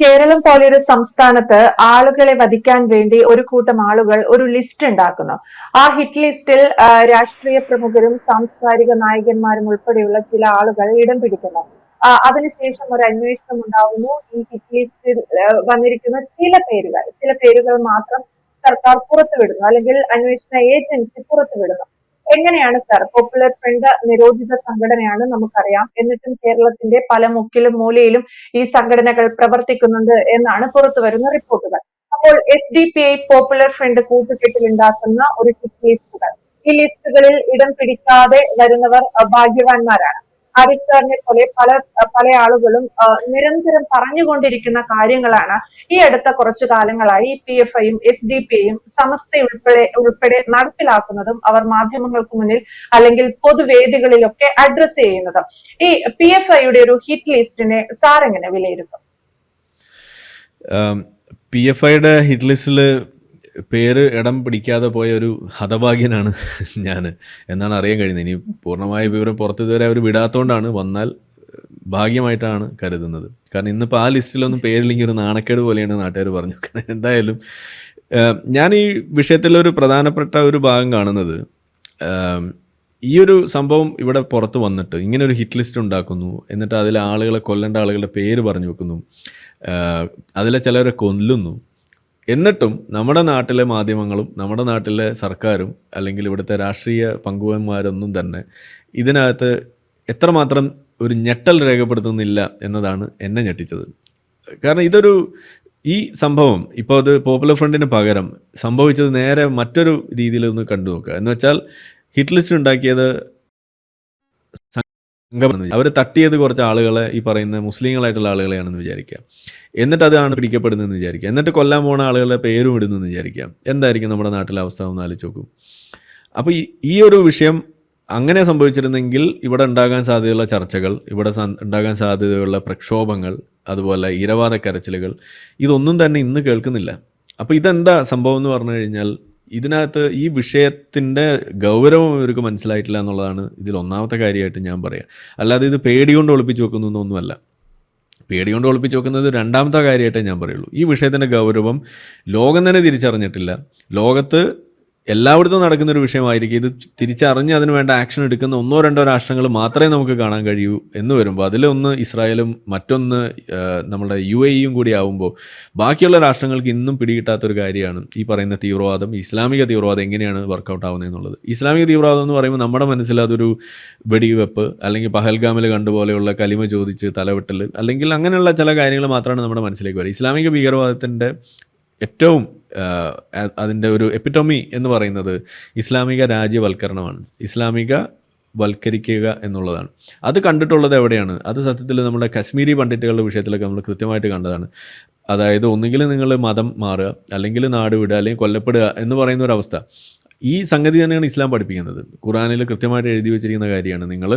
കേരളം പോലെയൊരു സംസ്ഥാനത്ത് ആളുകളെ വധിക്കാൻ വേണ്ടി ഒരു കൂട്ടം ആളുകൾ ഒരു ലിസ്റ്റ് ഉണ്ടാക്കുന്നു. ആ ഹിറ്റ് ലിസ്റ്റിൽ രാഷ്ട്രീയ പ്രമുഖരും സാംസ്കാരിക നായകന്മാരും ഉൾപ്പെടെയുള്ള ചില ആളുകൾ ഇടം പിടിക്കുന്നു. അതിനുശേഷം ഒരു അന്വേഷണം ഉണ്ടാകുന്നു ഈ ഹിറ്റ് ലിസ്റ്റിൽ വന്നിരിക്കുന്ന ചില പേരുകൾ ചില പേരുകൾ മാത്രം സർക്കാർ പുറത്തുവിടുന്നു. അല്ലെങ്കിൽ അന്വേഷണ ഏജൻസി പുറത്തുവിടുന്നു. എങ്ങനെയാണ് സർ പോപ്പുലർ ഫ്രണ്ട് നിരോധിത സംഘടനയാണ് നമുക്കറിയാം. എന്നിട്ടും കേരളത്തിന്റെ പല മുക്കിലും മൂലയിലും ഈ സംഘടനകൾ പ്രവർത്തിക്കുന്നുണ്ട് എന്നാണ് പുറത്തു വരുന്ന റിപ്പോർട്ടുകൾ. അപ്പോൾ S D P I popular front കൂട്ടുകെട്ടിൽ ഉണ്ടാക്കുന്ന ഒരു ലിസ്റ്റുകൾ ഈ ലിസ്റ്റുകളിൽ ഇടം പിടിക്കാതെ വരുന്നവർ ഭാഗ്യവാന്മാരാണ്. ആരിഫ് സാറിനെ പോലെ പല പല ആളുകളും നിരന്തരം പറഞ്ഞുകൊണ്ടിരിക്കുന്ന കാര്യങ്ങളാണ് ഈ അടുത്ത കുറച്ചു കാലങ്ങളായി പി എഫ് ഐയും എസ് ഡി പി ഐയും സമസ്ത ഉൾപ്പെടെ ഉൾപ്പെടെ നടപ്പിലാക്കുന്നതും അവർ മാധ്യമങ്ങൾക്ക് മുന്നിൽ അല്ലെങ്കിൽ പൊതുവേദികളിലൊക്കെ അഡ്രസ് ചെയ്യുന്നതും. ഈ പി എഫ് ഐയുടെ ഒരു ഹിറ്റ് ലിസ്റ്റിനെ സാർ എങ്ങനെ വിലയിരുത്തും? പി എഫ് ഐയുടെ ഹിറ്റ് ലിസ്റ്റിൽ പേര് ഇടം പിടിക്കാതെ പോയ ഒരു ഹതഭാഗ്യനാണ് ഞാൻ എന്നാണ് അറിയാൻ കഴിയുന്നത്. ഇനി പൂർണമായ വിവരം പുറത്ത് ഇതുവരെ അവർ വിടാത്തോണ്ടാണ് വന്നാൽ ഭാഗ്യമായിട്ടാണ് കരുതുന്നത് കാരണം ഇന്നിപ്പോൾ ആ ലിസ്റ്റിലൊന്നും പേരില്ലെങ്കിൽ ഒരു നാണക്കേട് പോലെയാണ് നാട്ടുകാർ പറഞ്ഞു. എന്തായാലും ഞാൻ ഈ വിഷയത്തിൽ ഒരു പ്രധാനപ്പെട്ട ഒരു ഭാഗം കാണുന്നത് ഈ ഒരു സംഭവം ഇവിടെ പുറത്ത് വന്നിട്ട് ഇങ്ങനെ ഒരു ഹിറ്റ് ലിസ്റ്റ് ഉണ്ടാക്കുന്നു എന്നിട്ട് അതിലെ ആളുകളെ കൊല്ലേണ്ട ആളുകളുടെ പേര് പറഞ്ഞു വെക്കുന്നു അതിലെ ചിലരെ കൊല്ലുന്നു എന്നിട്ടും നമ്മുടെ നാട്ടിലെ മാധ്യമങ്ങളും നമ്മുടെ നാട്ടിലെ സർക്കാരും അല്ലെങ്കിൽ ഇവിടുത്തെ രാഷ്ട്രീയ പങ്കുവന്മാരൊന്നും തന്നെ ഇതിനകത്ത് എത്രമാത്രം ഒരു ഞെട്ടൽ രേഖപ്പെടുത്തുന്നില്ല എന്നതാണ് എന്നെ ഞെട്ടിച്ചത്. കാരണം ഇതൊരു ഈ സംഭവം ഇപ്പോൾ അത് പോപ്പുലർ ഫ്രണ്ടിന് പകരം സംഭവിച്ചത് നേരെ മറ്റൊരു രീതിയിൽ ഒന്ന് കണ്ടു നോക്കുക എന്ന് വെച്ചാൽ ഹിറ്റ് ഉണ്ടാക്കിയത് അവർ തട്ടിയത് കുറച്ച് ആളുകളെ ഈ പറയുന്ന മുസ്ലിങ്ങളായിട്ടുള്ള ആളുകളെയാണെന്ന് വിചാരിക്കുക. എന്നിട്ട് അതാണ് പിടിക്കപ്പെടുന്നതെന്ന് വിചാരിക്കുക. എന്നിട്ട് കൊല്ലാൻ പോണ ആളുകളുടെ പേരും ഇടുന്നു എന്ന് വിചാരിക്കുക. എന്തായിരിക്കും നമ്മുടെ നാട്ടിലെ അവസ്ഥ? ഒന്ന് ആലോചിച്ച് നോക്കും. അപ്പോൾ ഈ ഒരു വിഷയം അങ്ങനെ സംഭവിച്ചിരുന്നെങ്കിൽ ഇവിടെ ഉണ്ടാകാൻ സാധ്യതയുള്ള ചർച്ചകൾ ഇവിടെ ഉണ്ടാകാൻ സാധ്യതയുള്ള പ്രക്ഷോഭങ്ങൾ അതുപോലെ ഇരവാദ കരച്ചിലുകൾ ഇതൊന്നും തന്നെ ഇന്ന് കേൾക്കുന്നില്ല. അപ്പോൾ ഇതെന്താ സംഭവം എന്ന് പറഞ്ഞു കഴിഞ്ഞാൽ ഇതിനകത്ത് ഈ വിഷയത്തിന്റെ ഗൗരവം ഇവർക്ക് മനസ്സിലായിട്ടില്ല എന്നുള്ളതാണ് ഇതിൽ ഒന്നാമത്തെ കാര്യമായിട്ട് ഞാൻ പറയാം. അല്ലാതെ ഇത് പേടികൊണ്ട് ഒളിപ്പിച്ച് വെക്കുന്നൊന്നുമല്ല പേടികൊണ്ട് ഒളിപ്പിച്ച് വെക്കുന്നത് രണ്ടാമത്തെ കാര്യമായിട്ടേ ഞാൻ പറയുള്ളൂ. ഈ വിഷയത്തിന്റെ ഗൗരവം ലോകം തന്നെ തിരിച്ചറിഞ്ഞിട്ടില്ല. ലോകത്ത് എല്ലായിടത്തും നടക്കുന്ന ഒരു വിഷയമായിരിക്കും. ഇത് തിരിച്ചറിഞ്ഞ് അതിന് വേണ്ട ആക്ഷൻ എടുക്കുന്ന ഒന്നോ രണ്ടോ രാഷ്ട്രങ്ങൾ മാത്രമേ നമുക്ക് കാണാൻ കഴിയൂ എന്ന് വരുമ്പോൾ അതിലൊന്ന് ഇസ്രായേലും മറ്റൊന്ന് നമ്മുടെ യു എ ഇയും കൂടി ആവുമ്പോൾ ബാക്കിയുള്ള രാഷ്ട്രങ്ങൾക്ക് ഇന്നും പിടികിട്ടാത്തൊരു കാര്യമാണ് ഈ പറയുന്ന തീവ്രവാദം. ഇസ്ലാമിക തീവ്രവാദം എങ്ങനെയാണ് വർക്കൗട്ട് ആവുന്നത് എന്നുള്ളത്. ഇസ്ലാമിക തീവ്രവാദം എന്ന് പറയുമ്പോൾ നമ്മുടെ മനസ്സിൽ അതൊരു വെടിവെപ്പ് അല്ലെങ്കിൽ പഹൽഗാമിൽ കണ്ടുപോലെയുള്ള കലിമ ചോദിച്ച് തലവെട്ടൽ അല്ലെങ്കിൽ അങ്ങനെയുള്ള ചില കാര്യങ്ങൾ മാത്രമാണ് നമ്മുടെ മനസ്സിലേക്ക് വരിക. ഇസ്ലാമിക ഭീകരവാദത്തിന്റെ ഏറ്റവും അതിന്റെ ഒരു എപ്പിറ്റോമി എന്ന് പറയുന്നത് ഇസ്ലാമിക രാജ്യവൽക്കരണമാണ്. ഇസ്ലാമിക വൽക്കരിക്കുക എന്നുള്ളതാണ്. അത് കണ്ടിട്ടുള്ളത് എവിടെയാണ്? അത് സത്യത്തിൽ നമ്മുടെ കശ്മീരി പണ്ഡിറ്റുകളുടെ വിഷയത്തിലൊക്കെ നമ്മൾ കൃത്യമായിട്ട് കണ്ടതാണ്. അതായത് ഒന്നുകിൽ നിങ്ങൾ മതം മാറുക അല്ലെങ്കിൽ നാട് വിടുക അല്ലെങ്കിൽ കൊല്ലപ്പെടുക എന്ന് പറയുന്ന ഒരു അവസ്ഥ. ഈ സംഗതി തന്നെയാണ് ഇസ്ലാം പഠിപ്പിക്കുന്നത്. ഖുറാനിൽ കൃത്യമായിട്ട് എഴുതി വെച്ചിരിക്കുന്ന കാര്യമാണ്. നിങ്ങൾ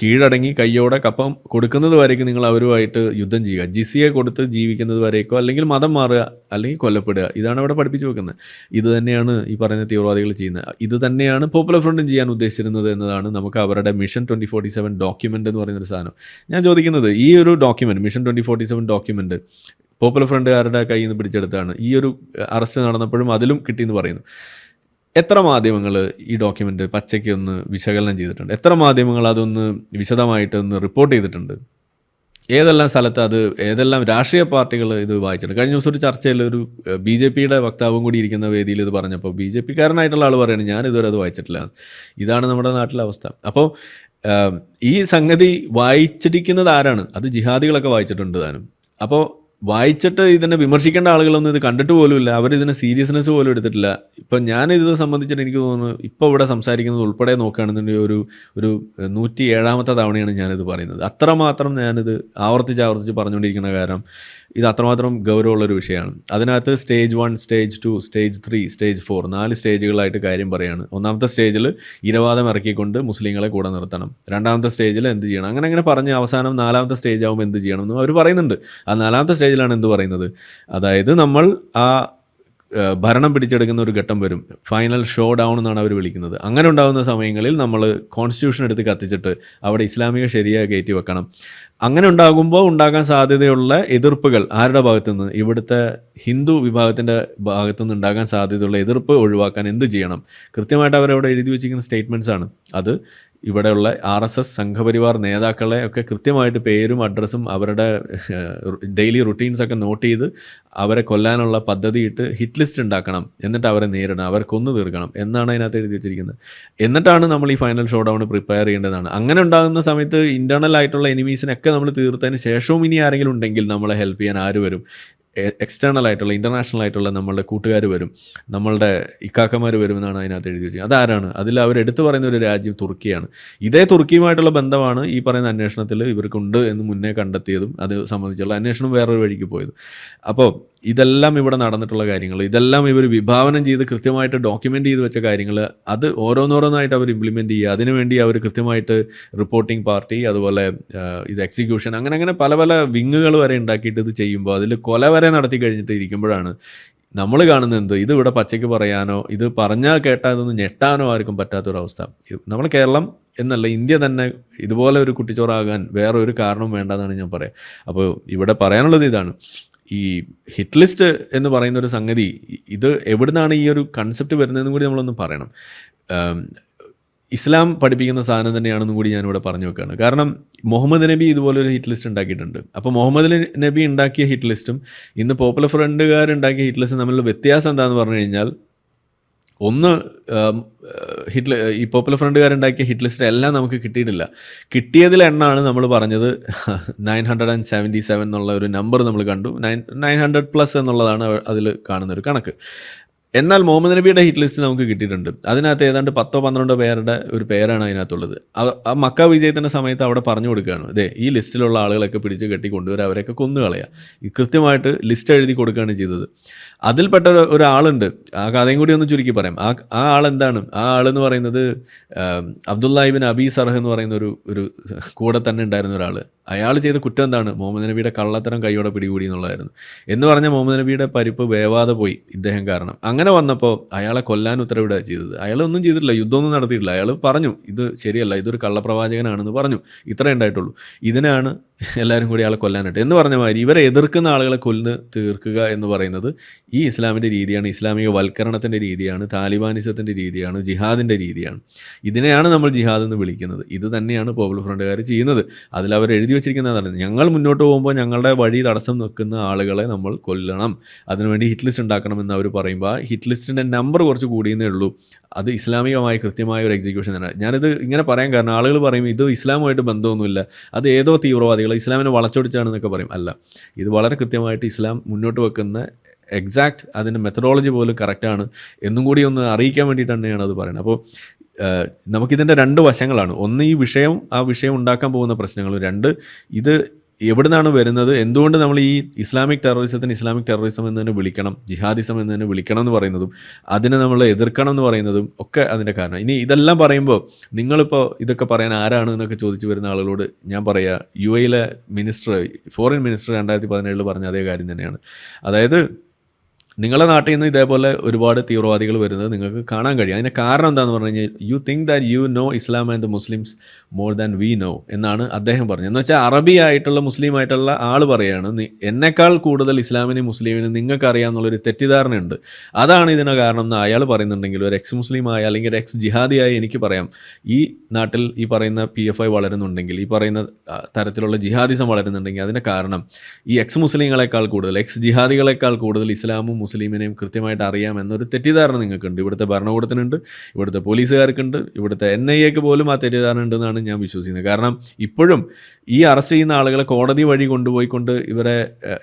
കീഴടങ്ങി കയ്യോടെ കപ്പം കൊടുക്കുന്നത് വരേക്കും നിങ്ങൾ അവരുമായിട്ട് യുദ്ധം ചെയ്യുക. ജിസിയെ കൊടുത്ത് ജീവിക്കുന്നത് വരേക്കോ അല്ലെങ്കിൽ മതം മാറുക അല്ലെങ്കിൽ കൊല്ലപ്പെടുക. ഇതാണ് അവിടെ പഠിപ്പിച്ചു വെക്കുന്നത്. ഇത് തന്നെയാണ് ഈ പറയുന്ന തീവ്രവാദികൾ ചെയ്യുന്നത്. ഇത് തന്നെയാണ് പോപ്പുലർ ഫ്രണ്ടും ചെയ്യാൻ ഉദ്ദേശിച്ചിരുന്നത് എന്നതാണ് നമുക്ക് അവരുടെ mission twenty forty seven document എന്ന് പറയുന്നൊരു സാധനം. ഞാൻ ചോദിക്കുന്നത് ഈ ഒരു document mission twenty forty seven document popular ഫ്രണ്ടുകാരുടെ കയ്യിൽ നിന്ന് പിടിച്ചെടുത്താണ്. ഈ ഒരു അറസ്റ്റ് നടന്നപ്പോഴും അതിലും കിട്ടിയെന്ന് പറയുന്നു. എത്ര മാധ്യമങ്ങൾ ഈ ഡോക്യുമെന്റ് പച്ചയ്ക്ക് ഒന്ന് വിശകലനം ചെയ്തിട്ടുണ്ട്? എത്ര മാധ്യമങ്ങൾ അതൊന്ന് വിശദമായിട്ട് ഒന്ന് റിപ്പോർട്ട് ചെയ്തിട്ടുണ്ട്? ഏതെല്ലാം സ്ഥലത്ത് അത് ഏതെല്ലാം രാഷ്ട്രീയ പാർട്ടികൾ ഇത് വായിച്ചിട്ടുണ്ട്? കഴിഞ്ഞ ദിവസം ഒരു ചർച്ചയിൽ ഒരു ബി ജെ പിയുടെ വക്താവും കൂടി ഇരിക്കുന്ന വേദിയിൽ ഇത് പറഞ്ഞപ്പോൾ ബി ജെ പിക്കാരനായിട്ടുള്ള ആൾ പറയുന്നത് ഞാൻ ഇതുവരെ അത് വായിച്ചിട്ടില്ല. ഇതാണ് നമ്മുടെ നാട്ടിലെ അവസ്ഥ. അപ്പോൾ ഈ സംഗതി വായിച്ചിരിക്കുന്നത് ആരാണ്? അത് ജിഹാദികളൊക്കെ വായിച്ചിട്ടുണ്ട് താനും. അപ്പോൾ വായിച്ചിട്ട് ഇതിനെ വിമർശിക്കേണ്ട ആളുകളൊന്നും ഇത് കണ്ടിട്ട് പോലുമില്ല അവർ ഇതിന് സീരിയസ്നെസ് പോലും എടുത്തിട്ടില്ല. ഇപ്പം ഞാൻ ഇത് സംബന്ധിച്ചിട്ട് എനിക്ക് തോന്നുന്നു ഇപ്പോൾ ഇവിടെ സംസാരിക്കുന്നത് ഉൾപ്പെടെ നോക്കുകയാണെന്നുണ്ടെങ്കിൽ ഒരു ഒരു നൂറ്റി ഏഴാമത്തെ തവണയാണ് ഞാനിത് പറയുന്നത്. അത്രമാത്രം ഞാനിത് ആവർത്തിച്ച് ആവർത്തിച്ച് പറഞ്ഞുകൊണ്ടിരിക്കുന്ന കാരണം ഇത് അത്രമാത്രം ഗൗരവമുള്ള ഒരു വിഷയമാണ്. അതിനകത്ത് stage one stage two stage three stage four നാല് സ്റ്റേജുകളായിട്ട് കാര്യം പറയുകയാണ് ഒന്നാമത്തെ സ്റ്റേജിൽ ഇരവാദം ഇറക്കിക്കൊണ്ട് മുസ്ലിങ്ങളെ കൂടെ നിർത്തണം. രണ്ടാമത്തെ സ്റ്റേജിൽ എന്ത് ചെയ്യണം? അങ്ങനെ അങ്ങനെ പറഞ്ഞ് അവസാനം നാലാമത്തെ സ്റ്റേജ് ആകുമ്പോൾ എന്ത് ചെയ്യണം എന്ന് അവർ പറയുന്നുണ്ട്. ആ നാലാമത്തെ സ്റ്റേജിലാണ് എന്ത് പറയുന്നത്? അതായത് നമ്മൾ ആ ഭരണം പിടിച്ചെടുക്കുന്ന ഒരു ഘട്ടം വരും. ഫൈനൽ ഷോ ഡൗൺ എന്നാണ് അവർ വിളിക്കുന്നത്. അങ്ങനെ ഉണ്ടാകുന്ന സമയങ്ങളിൽ നമ്മൾ കോൺസ്റ്റിറ്റ്യൂഷൻ എടുത്ത് കത്തിച്ചിട്ട് അവിടെ ഇസ്ലാമിക ശരിയായി കയറ്റി വെക്കണം. അങ്ങനെ ഉണ്ടാകുമ്പോൾ ഉണ്ടാകാൻ സാധ്യതയുള്ള എതിർപ്പുകൾ ആരുടെ ഭാഗത്തുനിന്ന്? ഇവിടുത്തെ ഹിന്ദു വിഭാഗത്തിന്റെ ഭാഗത്തുനിന്ന് ഉണ്ടാകാൻ സാധ്യതയുള്ള എതിർപ്പ് ഒഴിവാക്കാൻ എന്ത് ചെയ്യണം? കൃത്യമായിട്ട് അവരവിടെ എഴുതി വെച്ചിരിക്കുന്ന സ്റ്റേറ്റ്മെന്റ്സ് ആണ്. അത് ഇവിടെയുള്ള ആർ എസ് എസ് സംഘപരിവാർ നേതാക്കളെ ഒക്കെ കൃത്യമായിട്ട് പേരും അഡ്രസ്സും അവരുടെ ഡെയിലി റുട്ടീൻസൊക്കെ നോട്ട് ചെയ്ത് അവരെ കൊല്ലാനുള്ള പദ്ധതിയിട്ട് ഹിറ്റ് ലിസ്റ്റ് ഉണ്ടാക്കണം. എന്നിട്ട് അവരെ നേരിടണം. അവരെ കൊന്നു തീർക്കണം എന്നാണ് അതിനകത്ത് എഴുതി വെച്ചിരിക്കുന്നത്. എന്നിട്ടാണ് നമ്മൾ ഈ ഫൈനൽ ഷോ ഡൗൺ പ്രിപ്പയർ ചെയ്യേണ്ടതാണ്. അങ്ങനെ ഉണ്ടാകുന്ന സമയത്ത് ഇന്റേർണൽ ആയിട്ടുള്ള എനിമീസിനൊക്കെ നമ്മൾ തീർത്തതിന് ശേഷവും ഇനി ആരെങ്കിലും ഉണ്ടെങ്കിൽ നമ്മളെ ഹെൽപ്പ് ചെയ്യാൻ ആര് വരും? എക്സ്റ്റേണൽ ആയിട്ടുള്ള ഇന്റർനാഷണൽ ആയിട്ടുള്ള നമ്മളുടെ കൂട്ടുകാർ വരും. നമ്മളുടെ ഇക്കാക്കന്മാർ വരുമെന്നാണ് അതിനകത്ത് എഴുതി വെച്ചത്. അതാരാണ്? അതിൽ അവർ എടുത്തു പറയുന്ന ഒരു രാജ്യം തുർക്കിയാണ്. ഇതേ തുർക്കിയുമായിട്ടുള്ള ബന്ധമാണ് ഈ പറയുന്ന അന്വേഷണത്തിൽ ഇവർക്കുണ്ട് എന്ന് മുന്നേ കണ്ടെത്തിയതും അത് സംബന്ധിച്ചുള്ള അന്വേഷണം വേറൊരു വഴിക്ക് പോയത്. അപ്പോൾ ഇതെല്ലാം ഇവിടെ നടന്നിട്ടുള്ള കാര്യങ്ങൾ ഇതെല്ലാം ഇവർ വിഭാവനം ചെയ്ത് കൃത്യമായിട്ട് ഡോക്യുമെന്റ് ചെയ്ത് വെച്ച കാര്യങ്ങൾ അത് ഓരോന്നോരോന്നായിട്ട് അവർ ഇംപ്ലിമെന്റ് ചെയ്യുക. അതിനുവേണ്ടി അവർ കൃത്യമായിട്ട് റിപ്പോർട്ടിംഗ് പാർട്ടി അതുപോലെ ഇത് എക്സിക്യൂഷൻ അങ്ങനെ അങ്ങനെ പല പല വിങ്ങുകൾ വരെ ഉണ്ടാക്കിയിട്ട് ഇത് ചെയ്യുമ്പോൾ അതിൽ കൊല വരെ നടത്തി കഴിഞ്ഞിട്ട് ഇരിക്കുമ്പോഴാണ് നമ്മൾ കാണുന്നത് എന്ത് ഇത് ഇവിടെ പച്ചയ്ക്ക് പറയാനോ ഇത് പറഞ്ഞാൽ കേട്ടാൽ ഇതൊന്ന് ഞെട്ടാനോ ആർക്കും പറ്റാത്തൊരവസ്ഥ. നമ്മൾ കേരളം എന്നല്ല ഇന്ത്യ തന്നെ ഇതുപോലെ ഒരു കുട്ടിച്ചോറാകാൻ വേറെ ഒരു കാരണവും വേണ്ടെന്നാണ് ഞാൻ പറയാം. അപ്പോൾ ഇവിടെ പറയാനുള്ളത് ഇതാണ്. ഈ ഹിറ്റ് ലിസ്റ്റ് എന്ന് പറയുന്ന ഒരു സംഗതി ഇത് എവിടുന്നാണ് ഈ ഒരു കൺസെപ്റ്റ് വരുന്നതെന്നും കൂടി നമ്മളൊന്ന് പറയണം. ഇസ്ലാം പഠിപ്പിക്കുന്ന സാധനം തന്നെയാണെന്നും കൂടി ഞാനിവിടെ പറഞ്ഞു വെക്കുകയാണ്. കാരണം മുഹമ്മദ് നബി ഇതുപോലൊരു ഹിറ്റ് ലിസ്റ്റ് ഉണ്ടാക്കിയിട്ടുണ്ട്. അപ്പോൾ മുഹമ്മദ് നബി ഉണ്ടാക്കിയ ഹിറ്റ് ലിസ്റ്റും ഇന്ന് പോപ്പുലർ ഫ്രണ്ടുകാർ ഉണ്ടാക്കിയ ഹിറ്റ് ലിസ്റ്റും തമ്മിലുള്ള വ്യത്യാസം എന്താണെന്ന് പറഞ്ഞു കഴിഞ്ഞാൽ ഒന്ന് ഹിറ്റ്ല ഹിറ്റ് ഈ പോപ്പുലർ ഫ്രണ്ടുകാരുണ്ടാക്കിയ ഹിറ്റ് ലിസ്റ്റ് എല്ലാം നമുക്ക് കിട്ടിയിട്ടില്ല. കിട്ടിയതിൽ എണ്ണാണ് നമ്മൾ പറഞ്ഞത് nine hundred and seventy seven എന്നുള്ള ഒരു നമ്പർ നമ്മൾ കണ്ടു. നയൻ നയൻ ഹൺഡ്രഡ് പ്ലസ് എന്നുള്ളതാണ് അതിൽ കാണുന്നൊരു കണക്ക്. എന്നാൽ മുഹമ്മദ് നബിയുടെ ഹിറ്റ് ലിസ്റ്റ് നമുക്ക് കിട്ടിയിട്ടുണ്ട്. അതിനകത്ത് ഏതാണ്ട് പത്തോ പന്ത്രണ്ടോ പേരുടെ ഒരു പേരാണ് അതിനകത്തുള്ളത്. ആ- മക്ക വിജയത്തിന്റെ സമയത്ത് അവിടെ പറഞ്ഞു കൊടുക്കുകയാണ്. അതെ ഈ ലിസ്റ്റിലുള്ള ആളുകളൊക്കെ പിടിച്ച് കെട്ടി കൊണ്ടുവരിക അവരെയൊക്കെ കൊന്നുകളയുക കൃത്യമായിട്ട് ലിസ്റ്റ് എഴുതി കൊടുക്കുകയാണ് ചെയ്തത്. അതിൽപ്പെട്ട ഒരു- ഒരാളുണ്ട്. ആ കഥയും കൂടി ഒന്ന് ചുരുക്കി പറയാം. ആ ആ ആളെന്താണ് ആ ആളെന്ന് പറയുന്നത് അബ്ദുല്ലാഹിബിൻ അബി സർഹ് എന്ന് പറയുന്ന ഒരു ഒരു കൂടെ തന്നെ ഉണ്ടായിരുന്ന ഒരാൾ. അയാൾ ചെയ്ത കുറ്റം എന്താണ്? മുഹമ്മദ് നബിയുടെ കള്ളത്തരം കൈയോടെ പിടികൂടി എന്നുള്ളതായിരുന്നു. എന്ന് പറഞ്ഞാൽ മുഹമ്മദ് നബിയുടെ പരിപ്പ് വേവാതെ പോയി ഇദ്ദേഹം കാരണം. അങ്ങനെ വന്നപ്പോൾ അയാളെ കൊല്ലാൻ ഉത്തരവിടുക ചെയ്തത്. അയാളൊന്നും ചെയ്തിട്ടില്ല യുദ്ധമൊന്നും നടത്തിയിട്ടില്ല. അയാൾ പറഞ്ഞു ഇത് ശരിയല്ല ഇതൊരു കള്ളപ്രവാചകനാണെന്ന് പറഞ്ഞു. ഇത്രേ ഉണ്ടായിട്ടുള്ളൂ. ഇതിനാണ് എല്ലാവരും കൂടി ആളെ കൊല്ലാനായിട്ട്. എന്ന് പറഞ്ഞ മാതിരി ഇവരെ എതിർക്കുന്ന ആളുകളെ കൊല്ലുന്ന തീർക്കുക എന്ന് പറയുന്നത് ഈ ഇസ്ലാമിന്റെ രീതിയാണ്. ഇസ്ലാമിക വൽക്കരണത്തിന്റെ രീതിയാണ്. താലിബാനിസത്തിന്റെ രീതിയാണ്. ജിഹാദിന്റെ രീതിയാണ്. ഇതിനെയാണ് നമ്മൾ ജിഹാദ് എന്ന് വിളിക്കുന്നത്. ഇത് തന്നെയാണ് പോപ്പുലർ ഫ്രണ്ടുകാർ ചെയ്യുന്നത്. അതിൽ അവർ എഴുതി വെച്ചിരിക്കുന്നതാണ് ഞങ്ങൾ മുന്നോട്ട് പോകുമ്പോൾ ഞങ്ങളുടെ വഴി തടസ്സം നിൽക്കുന്ന ആളുകളെ നമ്മൾ കൊല്ലണം. അതിനുവേണ്ടി ഹിറ്റ് ലിസ്റ്റ് ഉണ്ടാക്കണമെന്ന് അവർ പറയുമ്പോൾ ആ ഹിറ്റ് ലിസ്റ്റിന്റെ നമ്പർ കുറച്ച് കൂടിയെന്നേ ഉള്ളൂ. അത് ഇസ്ലാമികമായി കൃത്യമായ ഒരു എക്സിക്യൂഷൻ തന്നെ ഞാനിത് ഇങ്ങനെ പറയാൻ കാരണം ആളുകൾ പറയും ഇത് ഇസ്ലാമുമായിട്ട് ബന്ധമൊന്നുമില്ല. അത് ഏതോ തീവ്രവാദികൾ ഇസ്ലാമിനെ വളച്ചൊടിച്ചാണെന്നൊക്കെ പറയും. അല്ല ഇത് വളരെ കൃത്യമായിട്ട് ഇസ്ലാം മുന്നോട്ട് വെക്കുന്ന എക്സാക്ട് അതിന്റെ മെത്തഡോളജി പോലും കറക്റ്റാണ് എന്നും കൂടി ഒന്ന് അറിയിക്കാൻ വേണ്ടിയിട്ട് തന്നെയാണ് അത് പറയുന്നത്. അപ്പോൾ നമുക്കിതിന്റെ രണ്ട് വശങ്ങളാണ്. ഒന്ന് ഈ വിഷയം ആ വിഷയം ഉണ്ടാക്കാൻ പോകുന്ന പ്രശ്നങ്ങൾ. രണ്ട് ഇത് എവിടുന്നാണ് വരുന്നത്? എന്തുകൊണ്ട് നമ്മൾ ഈ ഇസ്ലാമിക് ടെററിസത്തിന് ഇസ്ലാമിക് ടെററിസം എന്ന് തന്നെ വിളിക്കണം ജിഹാദിസം എന്ന് തന്നെ വിളിക്കണം എന്ന് പറയുന്നതും അതിനെ നമ്മൾ എതിർക്കണം എന്ന് പറയുന്നതും ഒക്കെ അതിന്റെ കാരണം. ഇനി ഇതെല്ലാം പറയുമ്പോൾ നിങ്ങളിപ്പോൾ ഇതൊക്കെ പറയാൻ ആരാണ് എന്നൊക്കെ ചോദിച്ചു വരുന്ന ആളുകളോട് ഞാൻ പറയാ യു എയിലെ മിനിസ്റ്റർ ഫോറിൻ മിനിസ്റ്റർ രണ്ടായിരത്തി പതിനേഴിൽ പറഞ്ഞ അതേ കാര്യം തന്നെയാണ്. അതായത് നിങ്ങളുടെ നാട്ടിൽ നിന്ന് ഇതേപോലെ ഒരുപാട് തീവ്രവാദികൾ വരുന്നത് നിങ്ങൾക്ക് കാണാൻ കഴിയും. അതിന്റെ കാരണം എന്താണെന്ന് പറഞ്ഞു കഴിഞ്ഞാൽ you think that you know Islam and the Muslims more than we know എന്നാണ് അദ്ദേഹം പറഞ്ഞത്. എന്ന് വെച്ചാൽ അറബി ആയിട്ടുള്ള മുസ്ലിം ആയിട്ടുള്ള ആൾ പറയുകയാണ് എന്നേക്കാൾ കൂടുതൽ ഇസ്ലാമിനും മുസ്ലിമിനും നിങ്ങൾക്ക് അറിയാം അറിയാമെന്നുള്ളൊരു തെറ്റിദ്ധാരണയുണ്ട്. അതാണ് ഇതിന് കാരണം എന്ന് അയാൾ പറയുന്നുണ്ടെങ്കിൽ ഒരു എക്സ് മുസ്ലിം ആയ അല്ലെങ്കിൽ ഒരു എക്സ് ജിഹാദിയായി എനിക്ക് പറയാം. ഈ നാട്ടിൽ ഈ പറയുന്ന പി എഫ് ഐ വളരുന്നുണ്ടെങ്കിൽ ഈ പറയുന്ന തരത്തിലുള്ള ജിഹാദിസം വളരുന്നുണ്ടെങ്കിൽ അതിന്റെ കാരണം ഈ എക്സ് മുസ്ലിങ്ങളെക്കാൾ കൂടുതൽ എക്സ് ജിഹാദികളെക്കാൾ കൂടുതൽ ഇസ്ലാമും മുസ്ലിമിനെയും കൃത്യമായിട്ട് അറിയാം എന്നൊരു തെറ്റിദ്ധാരണ നിങ്ങൾക്കുണ്ട്. ഇവിടുത്തെ ഭരണകൂടത്തിനുണ്ട് ഇവിടുത്തെ പോലീസുകാർക്കുണ്ട് ഇവിടുത്തെ എൻ ഐ എക്ക് പോലും ആ തെറ്റിദ്ധാരണ ഉണ്ടെന്നാണ് ഞാൻ വിശ്വസിക്കുന്നത്. കാരണം ഇപ്പോഴും ഈ അറസ്റ്റ് ചെയ്യുന്ന ആളുകളെ കോടതി വഴി കൊണ്ടുപോയിക്കൊണ്ട് ഇവരെ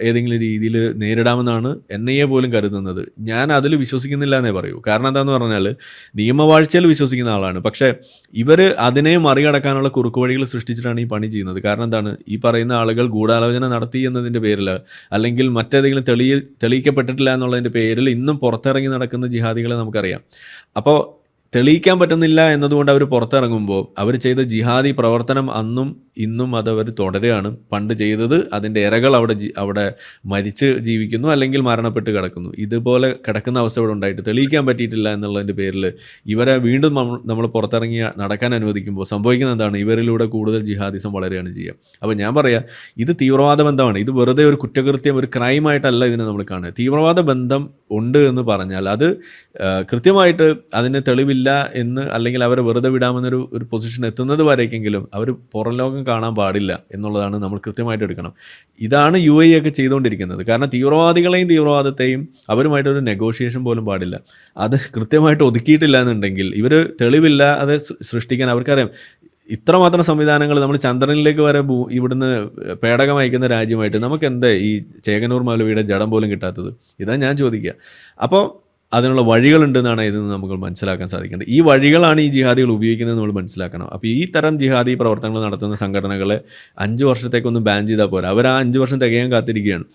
ഏതെങ്കിലും രീതിയിൽ നേരിടാമെന്നാണ് എൻ ഐ എ പോലും കരുതുന്നത്. ഞാൻ അതിൽ വിശ്വസിക്കുന്നില്ല എന്നേ പറയൂ. കാരണം എന്താണെന്ന് പറഞ്ഞാൽ നിയമവാഴ്ചയിൽ വിശ്വസിക്കുന്ന ആളാണ്. പക്ഷേ ഇവർ അതിനെ മറികടക്കാനുള്ള കുറുക്കുവഴികൾ സൃഷ്ടിച്ചിട്ടാണ് ഈ പണി ചെയ്യുന്നത്. കാരണം എന്താണ്? ഈ പറയുന്ന ആളുകൾ ഗൂഢാലോചന നടത്തി എന്നതിന്റെ പേരിൽ അല്ലെങ്കിൽ മറ്റേതെങ്കിലും തെളിയി തെളിയിക്കപ്പെട്ടിട്ടില്ല എന്നുള്ളതിന്റെ പേരിൽ ഇന്നും പുറത്തിറങ്ങി നടക്കുന്ന ജിഹാദികളെ നമുക്കറിയാം. അപ്പോൾ തെളിയിക്കാൻ പറ്റുന്നില്ല എന്നതുകൊണ്ട് അവർ പുറത്തിറങ്ങുമ്പോൾ അവർ ചെയ്ത ജിഹാദി പ്രവർത്തനം അന്നും ഇന്നും അതവർ തുടരുകയാണ്. പണ്ട് ചെയ്തത് അതിന്റെ ഇരകൾ അവിടെ അവിടെ മരിച്ച് ജീവിക്കുന്നു അല്ലെങ്കിൽ മരണപ്പെട്ട് കിടക്കുന്നു. ഇതുപോലെ കിടക്കുന്ന അവസ്ഥ ഇവിടെ ഉണ്ടായിട്ട് തെളിയിക്കാൻ പറ്റിയിട്ടില്ല എന്നുള്ളതിന്റെ പേരിൽ ഇവരെ വീണ്ടും നമ്മൾ- പുറത്തിറങ്ങി നടക്കാൻ അനുവദിക്കുമ്പോൾ സംഭവിക്കുന്നത് എന്താണ്? ഇവരിലൂടെ കൂടുതൽ ജിഹാദിസം വളരുകയാണ് ചെയ്യുക. അപ്പോൾ ഞാൻ പറയാം ഇത് തീവ്രവാദ ബന്ധമാണ്. ഇത് വെറുതെ ഒരു കുറ്റകൃത്യം ഒരു ക്രൈമായിട്ടല്ല ഇതിനെ നമ്മൾ കാണുക. തീവ്രവാദ ബന്ധം ഉണ്ട് എന്ന് പറഞ്ഞാൽ അത് കൃത്യമായിട്ട് അതിന് തെളിവില്ല എന്ന് അല്ലെങ്കിൽ അവരെ വെറുതെ വിടാമെന്നൊരു ഒരു പൊസിഷൻ എത്തുന്നത് വരേക്കെങ്കിലും അവർ പുറം ലോകം കാണാൻ പാടില്ല എന്നുള്ളതാണ് നമ്മൾ കൃത്യമായിട്ട് എടുക്കണം. ഇതാണ് യു എ ഒക്കെ ചെയ്തുകൊണ്ടിരിക്കുന്നത്. കാരണം തീവ്രവാദികളെയും തീവ്രവാദത്തെയും അവരുമായിട്ടൊരു നെഗോഷിയേഷൻ പോലും പാടില്ല. അത് കൃത്യമായിട്ട് ഒതുക്കിയിട്ടില്ല എന്നുണ്ടെങ്കിൽ ഇവർ തെളിവില്ല അത് സൃഷ്ടിക്കാൻ അവർക്കറിയാം. ഇത്രമാത്രം സംവിധാനങ്ങൾ നമ്മൾ ചന്ദ്രനിലേക്ക് വരെ ഭൂ ഇവിടുന്ന് പേടകം അയക്കുന്ന രാജ്യമായിട്ട് നമുക്ക് എന്താ ഈ ചേകനൂർ മൗലവിയുടെ ജഡം പോലും കിട്ടാത്തത്? ഇതാണ് ഞാൻ ചോദിക്കുക. അപ്പോൾ അതിനുള്ള വഴികളുണ്ടെന്നാണ് ഇതിൽ നിന്ന് നമുക്ക് മനസ്സിലാക്കാൻ സാധിക്കേണ്ടത്. ഈ വഴികളാണ് ഈ ജിഹാദികൾ ഉപയോഗിക്കുന്നത് നമ്മൾ മനസ്സിലാക്കണം. അപ്പോൾ ഈ തരം ജിഹാദി പ്രവർത്തനങ്ങൾ നടത്തുന്ന സംഘടനകളെ അഞ്ച് വർഷത്തേക്കൊന്ന് ബാൻ ചെയ്താൽ പോരാ. അവർ ആ അഞ്ച് വർഷം തികയാൻ കാത്തിരിക്കുകയാണ്.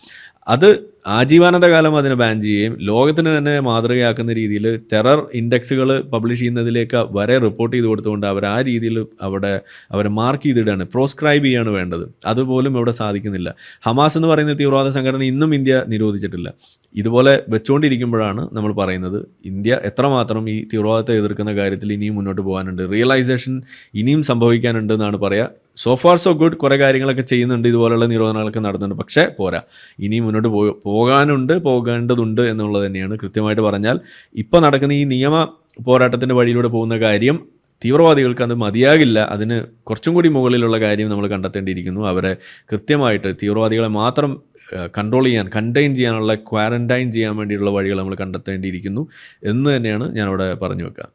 അത് ആജീവാനന്ത കാലം അതിനെ ബാൻ ചെയ്യുകയും ലോകത്തിന് തന്നെ മാതൃകയാക്കുന്ന രീതിയിൽ ടെറർ ഇൻഡെക്സുകൾ പബ്ലിഷ് ചെയ്യുന്നതിലേക്ക് വരെ റിപ്പോർട്ട് ചെയ്ത് കൊടുത്തുകൊണ്ട് അവർ ആ രീതിയിൽ അവിടെ അവരെ മാർക്ക് ചെയ്തിടുകയാണ് പ്രോസ്ക്രൈബ് ചെയ്യാണ് വേണ്ടത്. അതുപോലും ഇവിടെ സാധിക്കുന്നില്ല. ഹമാസ് എന്ന് പറയുന്ന തീവ്രവാദ സംഘടന ഇന്നും ഇന്ത്യ നിരോധിച്ചിട്ടില്ല. ഇതുപോലെ വെച്ചുകൊണ്ടിരിക്കുമ്പോഴാണ് നമ്മൾ പറയുന്നത് ഇന്ത്യ എത്രമാത്രം ഈ തീവ്രവാദത്തെ എതിർക്കുന്ന കാര്യത്തിൽ ഇനിയും മുന്നോട്ട് പോകാനുണ്ട്. റിയലൈസേഷൻ ഇനിയും സംഭവിക്കാനുണ്ട് എന്നാണ് പറയുക സോ ഫാർ സോ ഗുഡ് കുറേ കാര്യങ്ങളൊക്കെ ചെയ്യുന്നുണ്ട്. ഇതുപോലെയുള്ള നിരോധനങ്ങളൊക്കെ നടത്തുന്നുണ്ട് പക്ഷേ പോരാ. ഇനിയും മുന്നോട്ട് പോ പോകാനുണ്ട് പോകേണ്ടതുണ്ട് എന്നുള്ളത് തന്നെയാണ് കൃത്യമായിട്ട് പറഞ്ഞാൽ. ഇപ്പോൾ നടക്കുന്ന ഈ നിയമ പോരാട്ടത്തിന്റെ വഴിയിലൂടെ പോകുന്ന കാര്യം തീവ്രവാദികൾക്ക് അത് മതിയാകില്ല. അതിന് കുറച്ചും കൂടി മുകളിലുള്ള കാര്യം നമ്മൾ കണ്ടെത്തേണ്ടിയിരിക്കുന്നു. അവരെ കൃത്യമായിട്ട് തീവ്രവാദികളെ മാത്രം കൺട്രോൾ ചെയ്യാൻ കണ്ടെയ്ൻ ചെയ്യാനുള്ള ക്വാറന്റൈൻ ചെയ്യാൻ വേണ്ടിയുള്ള വഴികൾ നമ്മൾ കണ്ടെത്തേണ്ടിയിരിക്കുന്നു എന്ന് തന്നെയാണ് ഞാനിവിടെ പറഞ്ഞു വെക്കുക.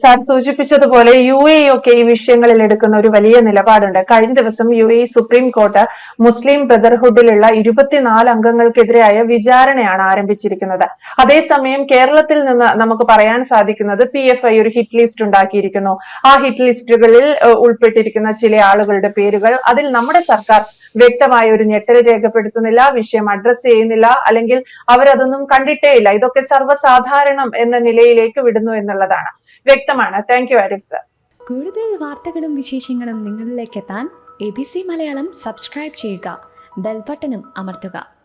സാർ സൂചിപ്പിച്ചതുപോലെ യു എ ഒക്കെ ഈ വിഷയങ്ങളിൽ എടുക്കുന്ന ഒരു വലിയ നിലപാടുണ്ട്. കഴിഞ്ഞ ദിവസം യു എ സുപ്രീം കോർട്ട് മുസ്ലിം ബ്രദർഹുഡിലുള്ള ഇരുപത്തിനാല് അംഗങ്ങൾക്കെതിരായ വിചാരണയാണ് ആരംഭിച്ചിരിക്കുന്നത്. അതേസമയം കേരളത്തിൽ നിന്ന് നമുക്ക് പറയാൻ സാധിക്കുന്നത് പി എഫ് ഐ ഒരു ഹിറ്റ് ലിസ്റ്റ് ഉണ്ടാക്കിയിരിക്കുന്നു. ആ ഹിറ്റ് ലിസ്റ്റുകളിൽ ഉൾപ്പെട്ടിരിക്കുന്ന ചില ആളുകളുടെ പേരുകൾ അതിൽ നമ്മുടെ സർക്കാർ വ്യക്തമായ ഒരു ഞെട്ടൽ രേഖപ്പെടുത്തുന്നില്ല വിഷയം അഡ്രസ് ചെയ്യുന്നില്ല അല്ലെങ്കിൽ അവരതൊന്നും കണ്ടിട്ടേ ഇല്ല. ഇതൊക്കെ സർവസാധാരണം എന്ന നിലയിലേക്ക് വിടുന്നു എന്നുള്ളതാണ്. വ്യക്തമാണ്. താങ്ക് യു ആരിഫ് സർ കൂടുതൽ വാർത്തകളും വിശേഷങ്ങളും നിങ്ങളിലേക്ക് എത്താൻ A B C Malayalam subscribe ചെയ്യുക. ബെൽബട്ടനും അമർത്തുക.